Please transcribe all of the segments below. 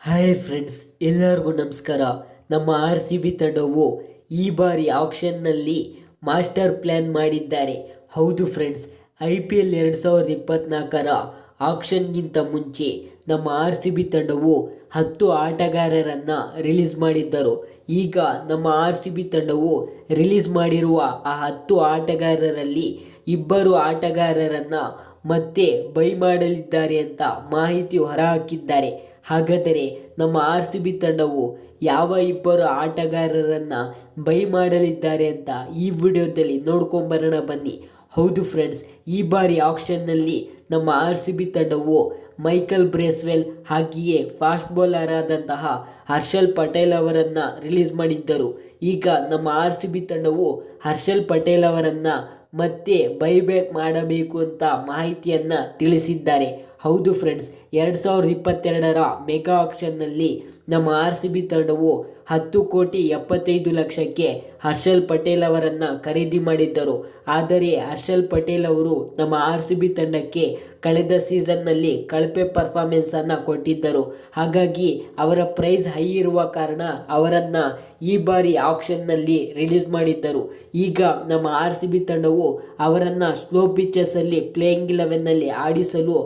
Hi friends, ಎಲ್ಲರಿಗೂ ನಮಸ್ಕಾರ. ನಮ್ಮ ಆರ್ ಸಿ ಬಿ ತಂಡವು ಈ ಬಾರಿ ಆಕ್ಷನ್ನಲ್ಲಿ ಮಾಸ್ಟರ್ ಪ್ಲ್ಯಾನ್ ಮಾಡಿದ್ದಾರೆ. ಹೌದು ಫ್ರೆಂಡ್ಸ್, ಐ ಪಿ ಎಲ್ ಎರಡು ಸಾವಿರದ ಇಪ್ಪತ್ತ್ನಾಲ್ಕರ ಆಕ್ಷನ್ಗಿಂತ ಮುಂಚೆ ನಮ್ಮ ಆರ್ ಸಿ ಬಿ ತಂಡವು ಹತ್ತು ಆಟಗಾರರನ್ನು ರಿಲೀಸ್ ಮಾಡಿದ್ದರು. ಈಗ ನಮ್ಮ ಆರ್ ಸಿ ಬಿ ತಂಡವು ರಿಲೀಸ್ ಮಾಡಿರುವ ಆ ಹತ್ತು ಆಟಗಾರರಲ್ಲಿ ಇಬ್ಬರು ಆಟಗಾರರನ್ನು ಮತ್ತೆ ಬೈ ಮಾಡಲಿದ್ದಾರೆ ಅಂತ ಮಾಹಿತಿ ಹೊರಹಾಕಿದ್ದಾರೆ. ಹಾಗಾದರೆ ನಮ್ಮ ಆರ್ ಸಿ ಬಿ ತಂಡವು ಯಾವ ಇಬ್ಬರು ಆಟಗಾರರನ್ನು ಬೈ ಮಾಡಲಿದ್ದಾರೆ ಅಂತ ಈ ವಿಡಿಯೋದಲ್ಲಿ ನೋಡ್ಕೊಂಬರೋಣ ಬನ್ನಿ. ಹೌದು ಫ್ರೆಂಡ್ಸ್ ಈ ಬಾರಿ ಆಕ್ಷನ್ನಲ್ಲಿ ನಮ್ಮ ಆರ್ ಸಿ ಬಿ ತಂಡವು ಮೈಕಲ್ ಬ್ರೇಸ್ವೆಲ್ ಹಾಗೆಯೇ ಫಾಸ್ಟ್ ಬೌಲರ್ ಆದಂತಹ ಹರ್ಷಲ್ ಪಟೇಲ್ ಅವರನ್ನು ರಿಲೀಸ್ ಮಾಡಿದ್ದರು. ಈಗ ನಮ್ಮ ಆರ್ ಸಿ ಬಿ ತಂಡವು ಹರ್ಷಲ್ ಪಟೇಲ್ ಅವರನ್ನು ಮತ್ತೆ ಬೈಬ್ಯಾಕ್ ಮಾಡಬೇಕು ಅಂತ ಮಾಹಿತಿಯನ್ನು ತಿಳಿಸಿದ್ದಾರೆ. ಹೌದು ಫ್ರೆಂಡ್ಸ್ ಎರಡು ಸಾವಿರದ ಇಪ್ಪತ್ತೆರಡರ ಮೆಗಾ ಆಕ್ಷನ್ನಲ್ಲಿ ನಮ್ಮ ಆರ್ ಸಿ ಬಿ ತಂಡವು ಹತ್ತು ಕೋಟಿ ಎಪ್ಪತ್ತೈದು ಲಕ್ಷಕ್ಕೆ ಹರ್ಷಲ್ ಪಟೇಲ್ ಅವರನ್ನು ಖರೀದಿ ಮಾಡಿದ್ದರು. ಆದರೆ ಹರ್ಷಲ್ ಪಟೇಲ್ ಅವರು ನಮ್ಮ ಆರ್ ಸಿ ಬಿ ತಂಡಕ್ಕೆ ಕಳೆದ ಸೀಸನ್ನಲ್ಲಿ ಕಳಪೆ ಪರ್ಫಾರ್ಮೆನ್ಸನ್ನು ಕೊಟ್ಟಿದ್ದರು. ಹಾಗಾಗಿ ಅವರ ಪ್ರೈಸ್ ಹೈ ಇರುವ ಕಾರಣ ಅವರನ್ನು ಈ ಬಾರಿ ಆಕ್ಷನ್ನಲ್ಲಿ ರಿಲೀಸ್ ಮಾಡಿದ್ದರು. ಈಗ ನಮ್ಮ ಆರ್ ಸಿ ಬಿ ತಂಡವು ಅವರನ್ನು ಸ್ಲೋ ಪಿಚ್ಚಸ್ಸಲ್ಲಿ ಪ್ಲೇಯಿಂಗ್ ಇಲೆವೆನ್ನಲ್ಲಿ ಆಡಿಸಲು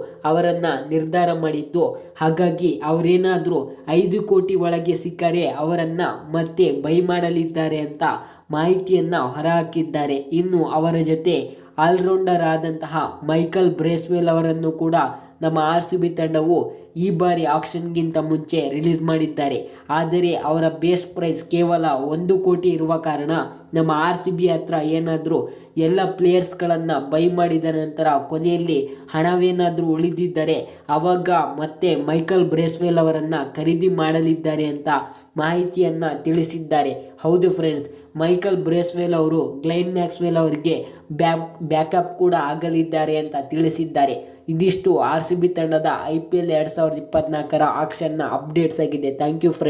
ಅವರನ್ನು ನಿರ್ಧಾರ ಮಾಡಿತ್ತು ಹಾಗಾಗಿ ಅವರೇನಾದರೂ ಐದು ಕೋಟಿ ಒಳಗೆ ಸಿಕ್ಕರೆ ಅವರನ್ನು ಮತ್ತೆ ಬೈ ಮಾಡಲಿದ್ದಾರೆ ಅಂತ ಮಾಹಿತಿಯನ್ನು ಹೊರಹಾಕಿದ್ದಾರೆ. ಇನ್ನು ಅವರ ಜೊತೆ ಆಲ್ರೌಂಡರ್ ಆದಂತಹ ಮೈಕಲ್ ಬ್ರೇಸ್ವೆಲ್ ಅವರನ್ನು ಕೂಡ ನಮ್ಮ ಆರ್ ಸಿ ಬಿ ತಂಡವು ಈ ಬಾರಿ ಆಕ್ಷನ್ಗಿಂತ ಮುಂಚೆ ರಿಲೀಸ್ ಮಾಡಿದ್ದಾರೆ. ಆದರೆ ಅವರ ಬೇಸ್ ಪ್ರೈಸ್ ಕೇವಲ ಒಂದು ಕೋಟಿ ಇರುವ ಕಾರಣ ನಮ್ಮ ಆರ್ ಸಿ ಬಿ ಹತ್ರ ಏನಾದರೂ ಎಲ್ಲ ಪ್ಲೇಯರ್ಸ್ಗಳನ್ನು ಬೈ ಮಾಡಿದ ನಂತರ ಕೊನೆಯಲ್ಲಿ ಹಣವೇನಾದರೂ ಉಳಿದಿದ್ದರೆ ಆವಾಗ ಮತ್ತೆ ಮೈಕಲ್ ಬ್ರೇಸ್ವೆಲ್ ಅವರನ್ನು ಖರೀದಿ ಮಾಡಲಿದ್ದಾರೆ ಅಂತ ಮಾಹಿತಿಯನ್ನು ತಿಳಿಸಿದ್ದಾರೆ. ಹೌದು ಫ್ರೆಂಡ್ಸ್ ಮೈಕಲ್ ಬ್ರೇಸ್ವೆಲ್ ಅವರು, ಗ್ಲೈನ್ ಮ್ಯಾಕ್ಸ್ವೆಲ್ ಅವರಿಗೆ ಬ್ಯಾಕ್ ಬ್ಯಾಕಪ್ ಕೂಡ ಆಗಲಿದ್ದಾರೆ ಅಂತ ತಿಳಿಸಿದ್ದಾರೆ. ಇದಿಷ್ಟು ಆರ್ ಸಿ ಬಿ ತಂಡದ ಐ ಪಿ ಎಲ್ ಎರಡು ಸಾವಿರದ ಇಪ್ಪತ್ತ್ನಾಲ್ಕರ ಆಕ್ಷನ್ನ ಅಪ್ಡೇಟ್ಸ್ ಆಗಿದೆ. Thank you friend